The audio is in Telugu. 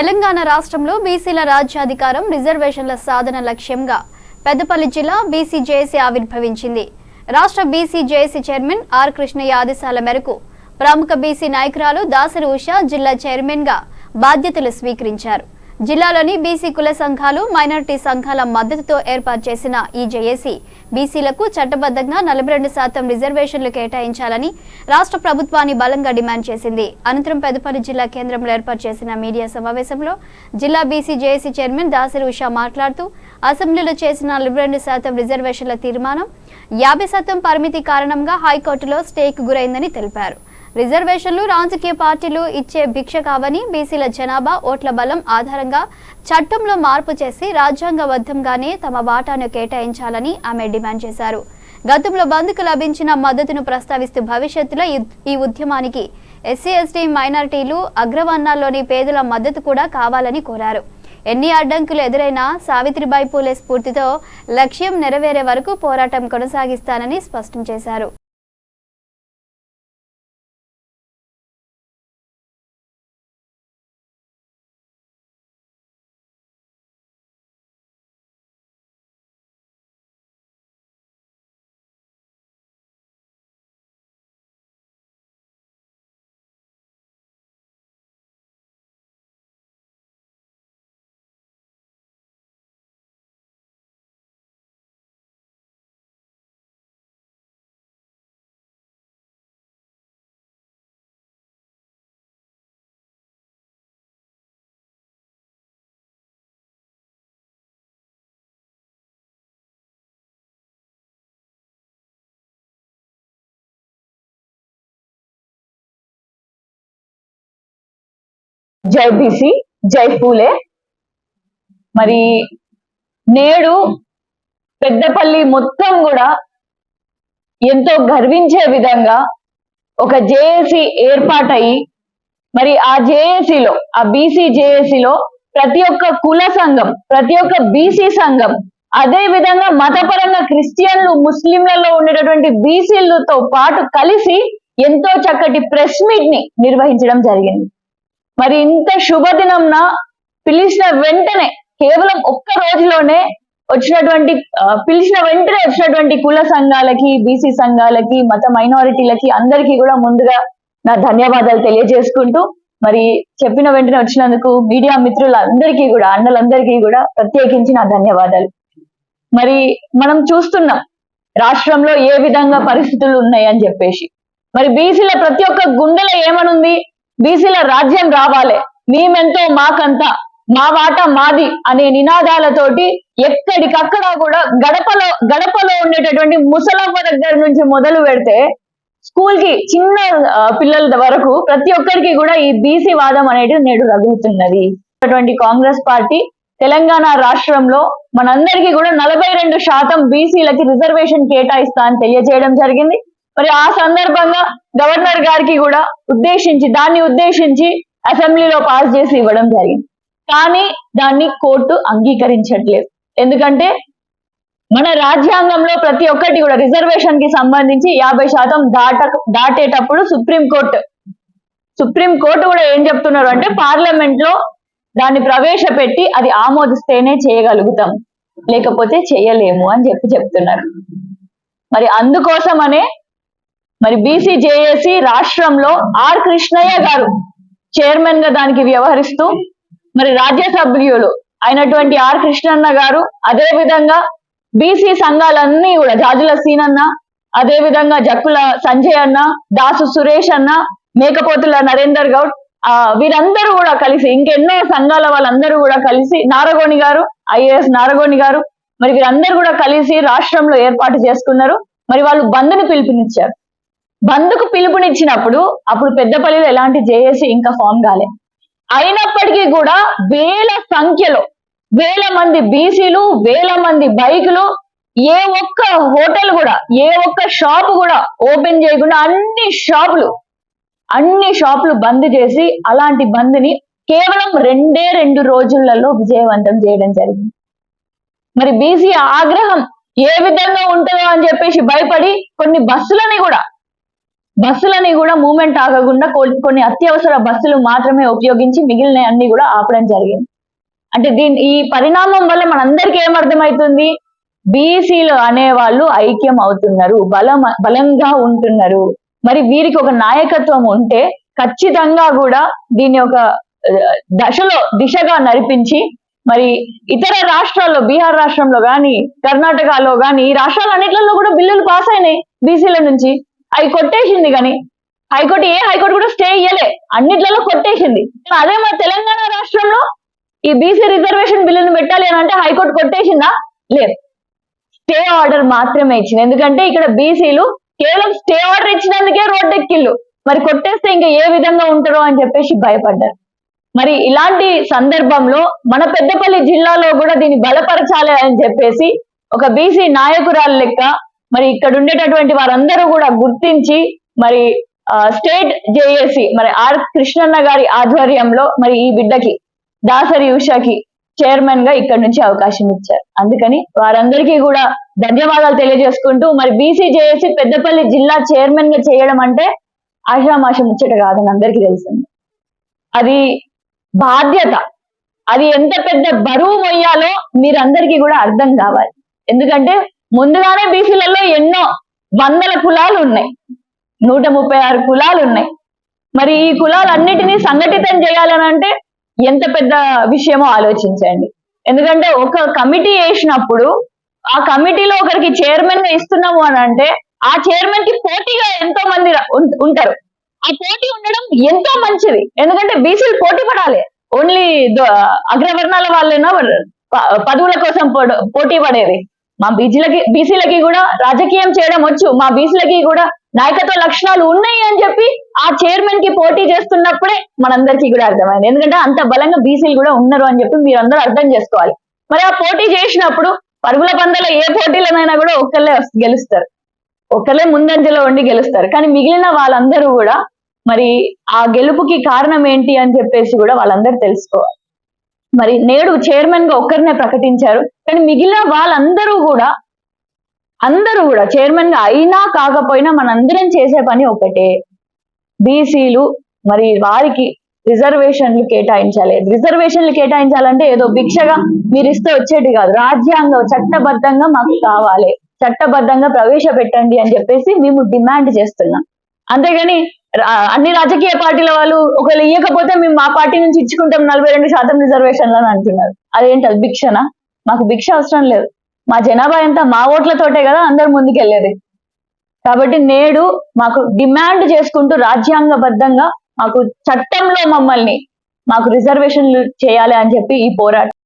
తెలంగాణ రాష్ట్రంలో బీసీల రాజ్యాధికారం రిజర్వేషన్ల సాధన లక్ష్యంగా పెద్దపల్లి జిల్లా బీసీ జేఏసీ ఆవిర్భవించింది. రాష్ట్ర BC JAC chairman R Krishnaiah ఆదేశాల మేరకు ప్రముఖ బీసీ నాయకురాలు దాసరి ఉష జిల్లా చైర్మన్గా బాధ్యతలు స్వీకరించారు. జిల్లాలోని బీసీ కుల సంఘాలు మైనారిటీ సంఘాల మద్దతుతో ఏర్పాటు చేసిన ఈ జేఏసీ బీసీలకు చట్టబద్ధంగా నలభై రెండు శాతం రిజర్వేషన్లు కేటాయించాలని రాష్ట్ర ప్రభుత్వాన్ని బలంగా డిమాండ్ చేసింది. అనంతరం పెద్దపల్లి జిల్లా కేంద్రంలో ఏర్పాటు చేసిన మీడియా సమావేశంలో జిల్లా BC JAC chairman Dasari Usha మాట్లాడుతూ అసెంబ్లీలో చేసిన నలభై రెండు శాతం రిజర్వేషన్ల తీర్మానం యాభై శాతం పరిమితి కారణంగా హైకోర్టులో స్టేకు గురైందని తెలిపారు. రిజర్వేషన్లు రాజకీయ పార్టీలు ఇచ్చే భిక్ష కావని బీసీల జనాభా ఓట్ల బలం ఆధారంగా చట్టంలో మార్పు చేసి రాజ్యాంగబద్ధంగానే తమ వాటాను కేటాయించాలని ఆమె డిమాండ్ చేశారు. గతంలో బంద్కు లభించిన మద్దతును ప్రస్తావిస్తూ భవిష్యత్తులో ఈ- ఈ ఉద్యమానికి ఎస్సీ ఎస్టీ మైనారిటీలు అగ్రవర్ణాల్లోని పేదల మద్దతు కూడా కావాలని కోరారు. ఎన్ని అడ్డంకులు ఎదురైనా సావిత్రిబాయి పూలే స్ఫూర్తితో లక్ష్యం నెరవేరే వరకు పోరాటం కొనసాగిస్తానని స్పష్టం చేశారు. జై బీసీ జై పూలే. మరి నేడు పెద్దపల్లి మొత్తం కూడా ఎంతో గర్వించే విధంగా ఒక జేఏసీ ఏర్పాటయి మరి ఆ జేఏసీలో ఆ బీసీ జేఏసీలో ప్రతి ఒక్క కుల సంఘం ప్రతి ఒక్క బీసీ సంఘం అదే విధంగా మతపరంగా క్రిస్టియన్లు ముస్లింలలో ఉండేటటువంటి బీసీలతో పాటు కలిసి ఎంతో చక్కటి ప్రెస్ మీట్ని నిర్వహించడం జరిగింది. మరి ఇంత శుభదినంన పిలిచిన వెంటనే కేవలం ఒక్క రోజులోనే వచ్చినటువంటి పిలిచిన వెంటనే వచ్చినటువంటి కుల సంఘాలకి బీసీ సంఘాలకి మత మైనారిటీలకి అందరికీ కూడా ముందుగా నా ధన్యవాదాలు తెలియజేసుకుంటూ మరి చెప్పిన వెంటనే వచ్చినందుకు మీడియా మిత్రులందరికీ కూడా అన్నలందరికీ కూడా ప్రత్యేకించి నా ధన్యవాదాలు. మరి మనం చూస్తున్నాం రాష్ట్రంలో ఏ విధంగా పరిస్థితులు ఉన్నాయని చెప్పేసి. మరి బీసీల ప్రతి ఒక్క గుండెలో ఏమనుంది? బీసీల రాజ్యం రావాలి. మేమెంతో మాకంతా మా వాట మాది అనే నినాదాలతోటి ఎక్కడికక్కడ కూడా గడపలో గడపలో ఉండేటటువంటి ముసలమ్మ దగ్గర నుంచి మొదలు పెడితే స్కూల్కి చిన్న పిల్లల వరకు ప్రతి ఒక్కరికి కూడా ఈ బీసీ వాదం అనేది నేడు రగులుతున్నది. అటువంటి కాంగ్రెస్ పార్టీ తెలంగాణ రాష్ట్రంలో మనందరికీ కూడా నలభై రెండు శాతం బీసీలకి రిజర్వేషన్ కేటాయిస్తా అని తెలియజేయడం జరిగింది. మరి ఆ సందర్భంగా గవర్నర్ గారికి కూడా ఉద్దేశించి దాన్ని ఉద్దేశించి అసెంబ్లీలో పాస్ చేసి ఇవ్వడం జరిగింది. కానీ దాన్ని కోర్టు అంగీకరించట్లేదు. ఎందుకంటే మన రాజ్యాంగంలో ప్రతి ఒక్కటి కూడా రిజర్వేషన్కి సంబంధించి యాభై శాతం దాట దాటేటప్పుడు సుప్రీం కోర్టు సుప్రీం కోర్టు కూడా ఏం చెప్తున్నారు అంటే పార్లమెంట్లో దాన్ని ప్రవేశపెట్టి అది ఆమోదిస్తేనే చేయగలుగుతాం లేకపోతే చేయలేము అని చెప్పి చెప్తున్నారు. మరి అందుకోసమనే మరి బీసీజేఏసీ రాష్ట్రంలో ఆర్ కృష్ణయ్య గారు చైర్మన్గా దానికి వ్యవహరిస్తూ మరి రాజ్యసభ్యులు అయినటువంటి ఆర్ కృష్ణన్న గారు అదే విధంగా బీసీ సంఘాలన్నీ కూడా జాజుల సీనన్న అదే విధంగా జక్కుల సంజయ్ అన్న దాసు సురేష్ అన్న మేకపోతుల నరేందర్ గౌడ్ ఆ వీరందరూ కూడా కలిసి ఇంకెన్నో సంఘాల వాళ్ళందరూ కూడా కలిసి నారగోణి గారు ఐఏఎస్ నారగోణి గారు మరి వీరందరూ కూడా కలిసి రాష్ట్రంలో ఏర్పాటు చేసుకున్నారు. మరి వాళ్ళు బంద్ని పిలుపునిచ్చారు. బంద్కు పిలుపునిచ్చినప్పుడు అప్పుడు పెద్దపల్లిలో ఎలాంటి జేఏసీ ఇంకా ఫామ్ కాలే. అయినప్పటికీ కూడా వేల సంఖ్యలో వేల మంది బీసీలు వేల మంది బైకులు ఏ ఒక్క హోటల్ కూడా ఏ ఒక్క షాప్ కూడా ఓపెన్ చేయకుండా అన్ని షాపులు అన్ని షాపులు బంద్ చేసి అలాంటి బంద్ని కేవలం రెండే రెండు రోజులలో విజయవంతం చేయడం జరిగింది. మరి బీసీ ఆగ్రహం ఏ విధంగా ఉంటుందో అని చెప్పేసి భయపడి కొన్ని బస్సులని కూడా బస్సులని కూడా మూమెంట్ ఆగకుండా కొన్ని అత్యవసర బస్సులు మాత్రమే ఉపయోగించి మిగిలిన అన్ని కూడా ఆపడం జరిగింది. అంటే దీని ఈ పరిణామం వల్ల మనందరికీ ఏమర్థమవుతుంది బీసీలు అనేవాళ్ళు ఐక్యం అవుతున్నారు బలం బలంగా ఉంటున్నారు. మరి వీరికి ఒక నాయకత్వం ఉంటే ఖచ్చితంగా కూడా దీని ఒక దశలో దిశగా నడిపించి మరి ఇతర రాష్ట్రాల్లో బీహార్ రాష్ట్రంలో కానీ కర్ణాటకలో కానీ ఈ రాష్ట్రాలన్నిట్లలో కూడా బిల్లులు పాస్ అయినాయి బీసీల నుంచి. అవి కొట్టేసింది కానీ హైకోర్టు ఏ హైకోర్టు కూడా స్టే ఇయ్యలే. అన్నిట్లలో కొట్టేసింది. అదే మన తెలంగాణ రాష్ట్రంలో ఈ బీసీ రిజర్వేషన్ బిల్లును పెట్టాలి అని అంటే హైకోర్టు కొట్టేసిందా? లేదు. స్టే ఆర్డర్ మాత్రమే ఇచ్చింది. ఎందుకంటే ఇక్కడ బీసీలు కేవలం స్టే ఆర్డర్ ఇచ్చినందుకే రోడ్డు ఎక్కిళ్ళు మరి కొట్టేస్తే ఇంకా ఏ విధంగా ఉంటారో అని చెప్పేసి భయపడ్డారు. మరి ఇలాంటి సందర్భంలో మన పెద్దపల్లి జిల్లాలో కూడా దీన్ని బలపరచాలి అని చెప్పేసి ఒక బీసీ నాయకురాలు లెక్క మరి ఇక్కడ ఉండేటటువంటి వారందరూ కూడా గుర్తించి మరి స్టేట్ జేఏసీ మరి ఆర్ కృష్ణన్న గారి ఆధ్వర్యంలో మరి ఈ బిడ్డకి దాసరి ఉషాకి చైర్మన్గా ఇక్కడ నుంచి అవకాశం ఇచ్చారు. అందుకని వారందరికీ కూడా ధన్యవాదాలు తెలియజేసుకుంటూ మరి బీసీ జేఏసీ పెద్దపల్లి జిల్లా చైర్మన్గా చేయడం అంటే ఆషామాషం ముచ్చట కాదని అందరికీ తెలిసింది అది బాధ్యత. అది ఎంత పెద్ద బరువు మొయ్యాలో మీరందరికీ కూడా అర్థం కావాలి. ఎందుకంటే ముందుగానే బీసీలలో ఎన్నో వందల కులాలు ఉన్నాయి. నూట ముప్పై ఆరు కులాలు ఉన్నాయి. మరి ఈ కులాలన్నిటినీ సంఘటితం చేయాలని అంటే ఎంత పెద్ద విషయమో ఆలోచించండి. ఎందుకంటే ఒక కమిటీ వేసినప్పుడు ఆ కమిటీలో ఒకరికి చైర్మన్గా ఇస్తున్నాము అని అంటే ఆ చైర్మన్కి పోటీగా ఎంతో మంది ఉంటారు. ఆ పోటీ ఉండడం ఎంతో మంచిది. ఎందుకంటే బీసీలు పోటీ పడాలి. ఓన్లీ అగ్రవర్ణాల వాళ్ళేనా ప- పదవుల కోసం పోటీ పడేది. మా బీజీలకి బీసీలకి కూడా రాజకీయం చేయడం వచ్చు. మా బీసీలకి కూడా నాయకత్వ లక్షణాలు ఉన్నాయి అని చెప్పి ఆ చైర్మన్కి పోటీ చేస్తున్నప్పుడే మనందరికీ కూడా అర్థమైంది. ఎందుకంటే అంత బలంగా బీసీలు కూడా ఉన్నారు అని చెప్పి మీరందరూ అర్థం చేసుకోవాలి. మరి ఆ పోటీ చేసినప్పుడు పరుగుల పందెలో ఏ పోటీలనైనా కూడా ఒక్కళ్ళే గెలుస్తారు. ఒకళ్ళే ముందంజలో ఉండి గెలుస్తారు. కానీ మిగిలిన వాళ్ళందరూ కూడా మరి ఆ గెలుపుకి కారణం ఏంటి అని చెప్పేసి కూడా వాళ్ళందరూ తెలుసుకోవాలి. మరి నేడు చైర్మన్గా ఒక్కరినే ప్రకటించారు. కానీ మిగిలిన వాళ్ళందరూ కూడా అందరూ కూడా చైర్మన్గా అయినా కాకపోయినా మనందరం చేసే పని ఒకటే. బీసీలు మరి వారికి రిజర్వేషన్లు కేటాయించాలి. రిజర్వేషన్లు కేటాయించాలంటే ఏదో భిక్షగా మీరు ఇస్తే వచ్చేటి కాదు. రాజ్యాంగం చట్టబద్ధంగా మాకు కావాలి. చట్టబద్ధంగా ప్రవేశపెట్టండి అని చెప్పేసి మేము డిమాండ్ చేస్తున్నాం. అంతేగాని అన్ని రాజకీయ పార్టీల వాళ్ళు ఒకవేళ ఇవ్వకపోతే మేము మా పార్టీ నుంచి ఇచ్చుకుంటాం నలభై రెండు శాతం రిజర్వేషన్లు అని అంటున్నారు. అదేంటి అది భిక్షనా? మాకు భిక్ష అవసరం లేదు. మా జనాభా ఎంత? మా ఓట్లతోటే కదా అందరు ముందుకెళ్ళేది. కాబట్టి నేడు మాకు డిమాండ్ చేసుకుంటూ రాజ్యాంగబద్ధంగా మాకు చట్టంలో మమ్మల్ని మాకు రిజర్వేషన్లు చేయాలి అని చెప్పి ఈ పోరాటం